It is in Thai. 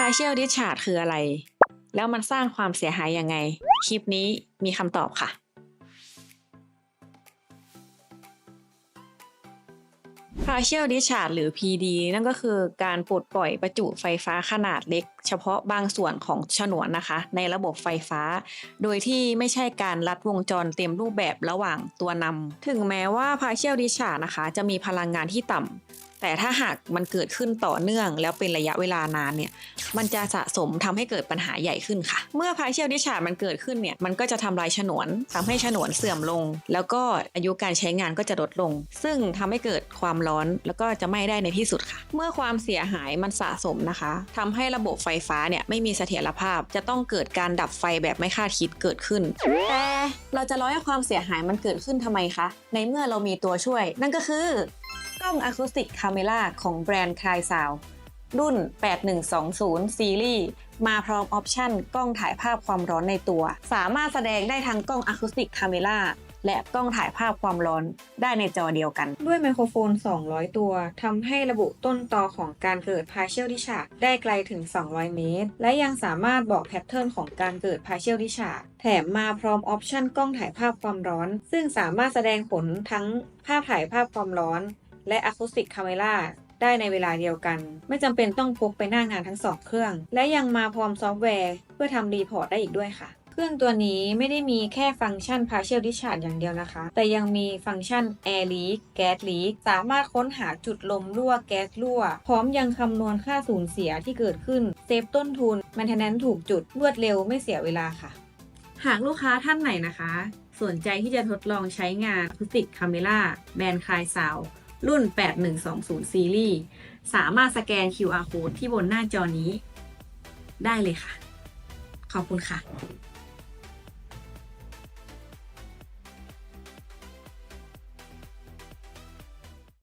partial discharge คืออะไร แล้วมันสร้างความเสียหายยังไง คลิปนี้มีคำตอบค่ะ partial discharge หรือ PD นั่นก็คือการปลดปล่อยประจุไฟฟ้าขนาดเล็ก เฉพาะบางส่วนของฉนวนนะคะ ในระบบไฟฟ้า โดยที่ไม่ใช่การลัดวงจรเต็มรูปแบบระหว่างตัวนำถึงแม้ว่า partial discharge นะคะ จะมีพลังงานที่ต่ำ แต่ถ้าหากมันเกิดขึ้นต่อเนื่อง แล้วเป็นระยะเวลานานเนี่ย มันจะสะสมทำให้เกิดปัญหาใหญ่ขึ้นค่ะ เมื่อ partial discharge มันเกิดขึ้นเนี่ย มันก็จะทำลายฉนวนทำให้ฉนวนเสื่อมลง แล้วก็อายุการใช้งานก็จะลดลง ซึ่งทำให้เกิดความร้อนแล้วก็จะไหม้ได้ในที่สุดค่ะ เมื่อความเสียหายมันสะสมนะคะทำให้ระบบไฟฟ้าเนี่ยไม่มีเสถียรภาพ จะต้องเกิดการดับไฟแบบไม่คาดคิดเกิดขึ้น แต่เราจะร้อให้ความเสียหายมันเกิดขึ้นทำไมคะ ในเมื่อเรามีตัวช่วย นั่นก็คือ กล้องอะคูสติกคาเมล่าของแบรนด์คลายซาว รุ่น 8120 ซีรีส์ มาพร้อมออปชั่นกล้องถ่ายภาพความร้อนในตัว สามารถแสดงได้ทั้งกล้องอะคูสติกคาเมล่าและกล้องถ่ายภาพความร้อนได้ในจอเดียวกัน ด้วยไมโครโฟน 200 ตัว ทำให้ระบุต้นตอของการเกิด partial d i s c h a r g ได้ไกลถึง 200 เมตร และยังสามารถบอกแพทเทิร์นของการเกิด partial d i s c h a r g แถมมาพร้อมออปชันกล้องถ่ายภาพความร้อน ซึ่งสามารถแสดงผลทั้งภาพถ่ายภาพความร้อน และ Acoustic Camera ได้ในเวลาเดียวกัน ไม่จำเป็นต้องพกไปหน้างานทั้งสองเครื่อง และยังมาพร้อมซอฟต์แวร์เพื่อทำรีพอร์ตได้อีกด้วยค่ะ เครื่องตัวนี้ไม่ได้มีแค่ฟังก์ชัน partial discharge อย่างเดียวนะคะ แต่ยังมีฟังก์ชัน air leak gas leak สามารถค้นหาจุดลมรั่วแก๊สรั่ว พร้อมยังคำนวณค่าสูญเสียที่เกิดขึ้น เซฟต้นทุน maintenance ถูกจุดรวดเร็วไม่เสียเวลาค่ะ หากลูกค้าท่านไหนนะคะ สนใจที่จะทดลองใช้งาน Acoustic Camera แบรนด์คลายซาว รุ่น 8120 ซีรีส์ สามารถสแกน QR code ที่บนหน้าจอนี้ได้เลยค่ะ ขอบคุณค่ะ